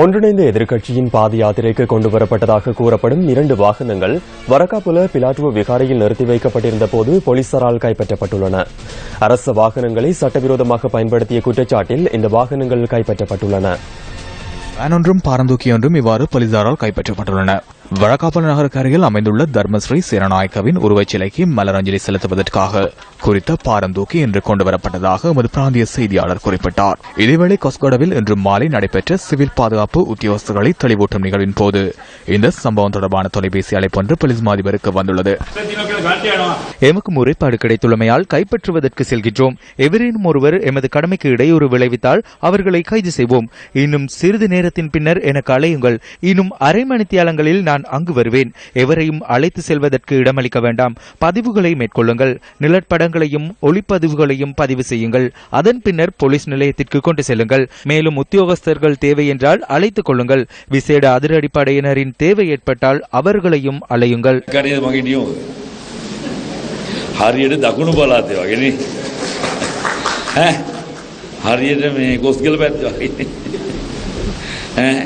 ஒன்றிணைந்த எதிர்க்கட்சியின் பாத யாத்திரைக்கு கொண்டு வரப்பட்டதாக கூறப்படும் இரண்டு வாகனங்கள் வரக்காப்புல பிலாட்டுவ விகாரையில் நிறுத்தி வைக்கப்பட்டிருந்த போது போலீசாரால் கைப்பற்றப்பட்டுள்ளன. அரச வாகனங்களை சட்டவிரோதமாக பயன்படுத்திய குற்றச்சாட்டில் இந்த வாகனங்கள் கைப்பற்றப்பட்டுள்ளன. வேனொன்றும் பாரந்தூக்கியொன்றும் ஒன்றும் இவ்வாறு போலீசாரால் கைப்பற்றப்பட்டுள்ளன. வழக்காப்பல் நகரக்கரையில் அமைந்துள்ள தர்மஸ்ரீ சேரநாயக்கவின் உருவச் சிலைக்கு மலரஞ்சலி செலுத்துவதற்காக குறித்த பாரந்தூக்கி இன்று கொண்டுவரப்பட்டதாக எமது பிராந்திய செய்தியாளர் குறிப்பிட்டார். இதேவேளை கொஸ்கோடவில் இன்று மாலை நடைபெற்ற சிவில் பாதுகாப்பு உத்தியோகஸ்தர்களை தெளிவூட்டும் நிகழ்வின் போது இந்த சம்பவம் தொடர்பான தொலைபேசி அழைப்பொன்று போலீஸ் மாதிபருக்கு வந்துள்ளது. எமக்கு முறைப்பாடு கிடைத்துள்ளமையால் கைப்பற்றுவதற்கு செல்கின்றோம். எவரேனும் ஒருவர் எமது கடமைக்கு இடையூறு விளைவித்தால் அவர்களை கைது செய்வோம். இன்னும் சிறிது நேரத்தின் பின்னர் எனக்கு அழையுங்கள். இன்னும் அரை மணித்தியாலங்களில் நான் அங்கு வருவேன் எவரையும் அழைத்து செல்வதற்கு இடமளிக்க வேண்டாம் பதிவுகளை மேற்கொள்ளுங்கள் நிழற்படங்களையும் ஒளிப்பதிவுகளையும் பதிவு செய்யுங்கள் அதன் பின்னர் போலீஸ் நிலையத்திற்கு கொண்டு செல்லுங்கள் மேலும் உத்தியோகஸ்தர்கள் தேவை என்றால் அழைத்துக் கொள்ளுங்கள் விசேட அதிரடிப்படையினரின் தேவை ஏற்பட்டால் அவர்களையும் அழையுங்கள் කරේ මගේ නියෝග. හරියට දකුණු පලාතය වගෙන හරියට මේ ගොස්ගල පැත්ත වගේ ඈ?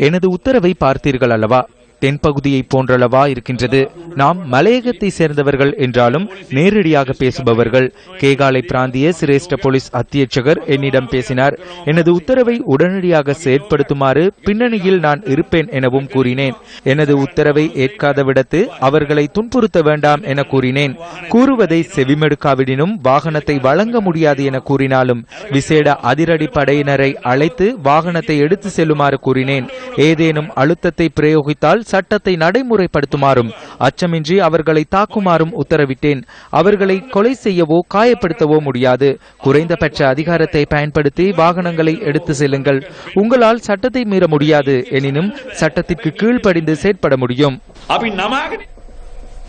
எனது உத்தரவை பார்த்தீர்கள் அல்லவா தென்பகுதியை போன்றளவா இருக்கின்றது. நாம் மலையகத்தை சேர்ந்தவர்கள் என்றாலும் நேரடியாக பேசுபவர்கள். கேகாலை பிராந்திய சிரேஷ்ட போலீஸ் அத்தியட்சகர் என்னிடம் பேசினார். எனது உத்தரவை உடனடியாக செயற்படுத்துமாறு பின்னணியில் நான் இருப்பேன் எனவும் கூறினேன். எனது உத்தரவை ஏற்காத விடத்து அவர்களை துன்புறுத்த வேண்டாம் என கூறினேன். கூறுவதை செவிமெடுக்காவிடனும் வாகனத்தை வழங்க முடியாது என கூறினாலும் விசேட அதிரடி படையினரை அழைத்து வாகனத்தை எடுத்து செல்லுமாறு கூறினேன். ஏதேனும் அழுத்தத்தை பிரயோகித்தால் சட்டத்தை நடைமுறைப்படுத்துமாறும் அச்சமின்றி அவர்களை தாக்குமாறும் உத்தரவிட்டேன். அவர்களை கொலை செய்யவோ காயப்படுத்தவோ முடியாது. குறைந்தபட்ச அதிகாரத்தை பயன்படுத்தி வாகனங்களை எடுத்து செல்லுங்கள். உங்களால் சட்டத்தை மீற முடியாது. எனினும் சட்டத்திற்கு கீழ்ப்படிந்து செயற்பட முடியும்.